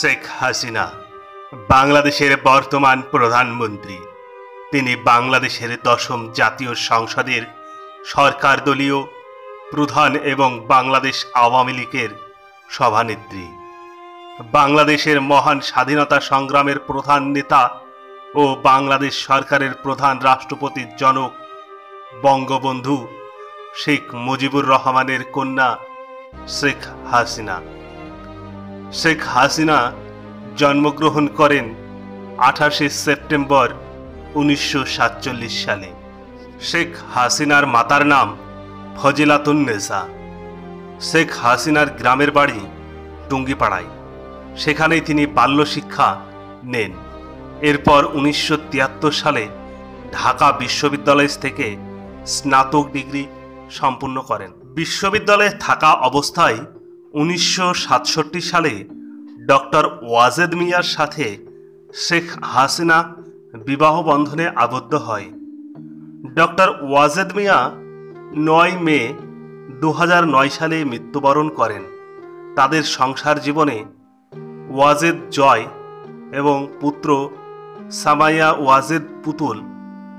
শেখ হাসিনা, বাংলাদেশের বর্তমান প্রধানমন্ত্রী। তিনি বাংলাদেশের দশম জাতীয় সংসদের সরকার দলীয় প্রধান এবং বাংলাদেশ আওয়ামী লীগের সভানেত্রী। বাংলাদেশের মহান স্বাধীনতা সংগ্রামের প্রধান নেতা ও বাংলাদেশ সরকারের প্রধান রাষ্ট্রপতির জনক বঙ্গবন্ধু শেখ মুজিবুর রহমানের কন্যা শেখ হাসিনা। শেখ হাসিনা জন্মগ্রহণ করেন আঠাশে সেপ্টেম্বর উনিশশো সাতচল্লিশ সালে। শেখ হাসিনার মাতার নাম ফজিলাতুন্নেসা শেখ হাসিনার গ্রামের বাড়ি টুঙ্গিপাড়ায়। সেখানেই তিনি বাল্য শিক্ষা নেন। এরপর উনিশশো তিয়াত্তর সালে ঢাকা বিশ্ববিদ্যালয় থেকে স্নাতক ডিগ্রি সম্পূর্ণ করেন। বিশ্ববিদ্যালয়ে থাকা অবস্থায় উনিশশো সাতষট্টি সালে ডক্টর ওয়াজেদ মিয়ার সাথে শেখ হাসিনা বিবাহ বন্ধনে আবদ্ধ হয়। ডক্টর ওয়াজেদ মিয়া নয় মে দু হাজার নয় সালে মৃত্যুবরণ করেন। তাদের সংসার জীবনে ওয়াজেদ জয় এবং পুত্র সামাইয়া ওয়াজেদ পুতুল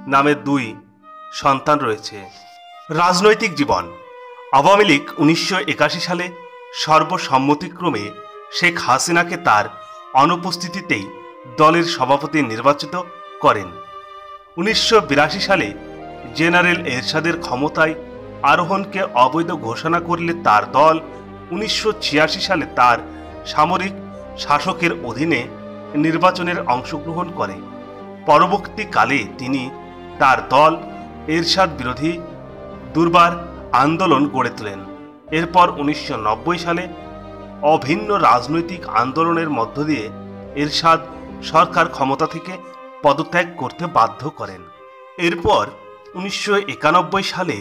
নামে দুই সন্তান রয়েছে। রাজনৈতিক জীবন। আওয়ামী লীগ উনিশশো একাশি সালে সর্বসম্মতিক্রমে শেখ হাসিনাকে তার অনুপস্থিতিতেই দলের সভাপতি নির্বাচিত করেন। উনিশশো বিরাশি সালে জেনারেল এরশাদের ক্ষমতায় আরোহণকে অবৈধ ঘোষণা করলে তার দল উনিশশো ছিয়াশি সালে তার সামরিক শাসকের অধীনে নির্বাচনের অংশগ্রহণ করে। পরবর্তীকালে তিনি তার দল এরশাদ বিরোধী দুর্বার আন্দোলন গড়ে তোলেন। এরপর উনিশশো নব্বই সালে অভিন্ন রাজনৈতিক আন্দোলনের মধ্য দিয়ে এরশাদ সরকার ক্ষমতা থেকে পদত্যাগ করতে বাধ্য করেন। এরপর উনিশশো একানব্বই সালে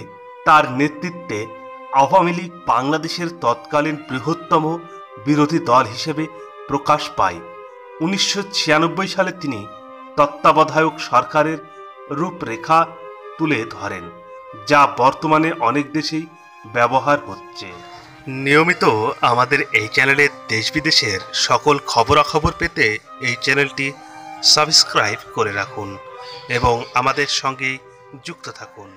তার নেতৃত্বে আওয়ামী লীগ বাংলাদেশের তৎকালীন বৃহত্তম বিরোধী দল হিসেবে প্রকাশ পায়। উনিশশো ছিয়ানব্বই সালে তিনি তত্ত্বাবধায়ক সরকারের রূপরেখা তুলে ধরেন, যা বর্তমানে অনেক দেশেই ব্যবহার হচ্ছে। নিয়মিত আমাদের এই চ্যানেলে দেশ বিদেশের সকল খবরাখবর পেতে এই চ্যানেলটি সাবস্ক্রাইব করে রাখুন এবং আমাদের সঙ্গে যুক্ত থাকুন।